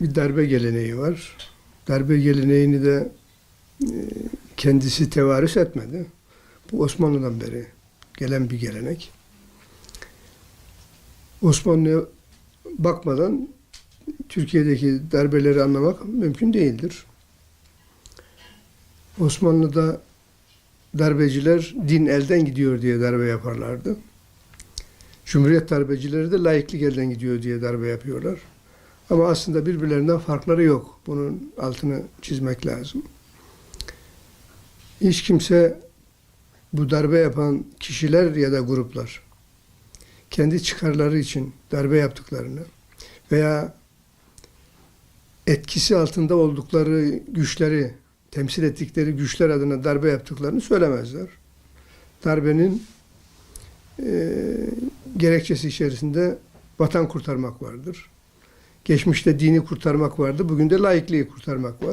bir darbe geleneği var. Darbe geleneğini de e, kendisi tevarüs etmedi. Bu Osmanlı'dan beri gelen bir gelenek. Osmanlı'ya bakmadan Türkiye'deki darbeleri anlamak mümkün değildir. Osmanlı'da darbeciler din elden gidiyor diye darbe yaparlardı. Cumhuriyet darbecileri de laiklik elden gidiyor diye darbe yapıyorlar. Ama aslında birbirlerinden farkları yok. Bunun altını çizmek lazım. Hiç kimse bu darbe yapan kişiler ya da gruplar kendi çıkarları için darbe yaptıklarını veya etkisi altında oldukları güçleri, temsil ettikleri güçler adına darbe yaptıklarını söylemezler. Darbenin e, gerekçesi içerisinde vatan kurtarmak vardır. Geçmişte dini kurtarmak vardı, bugün de laikliği kurtarmak var.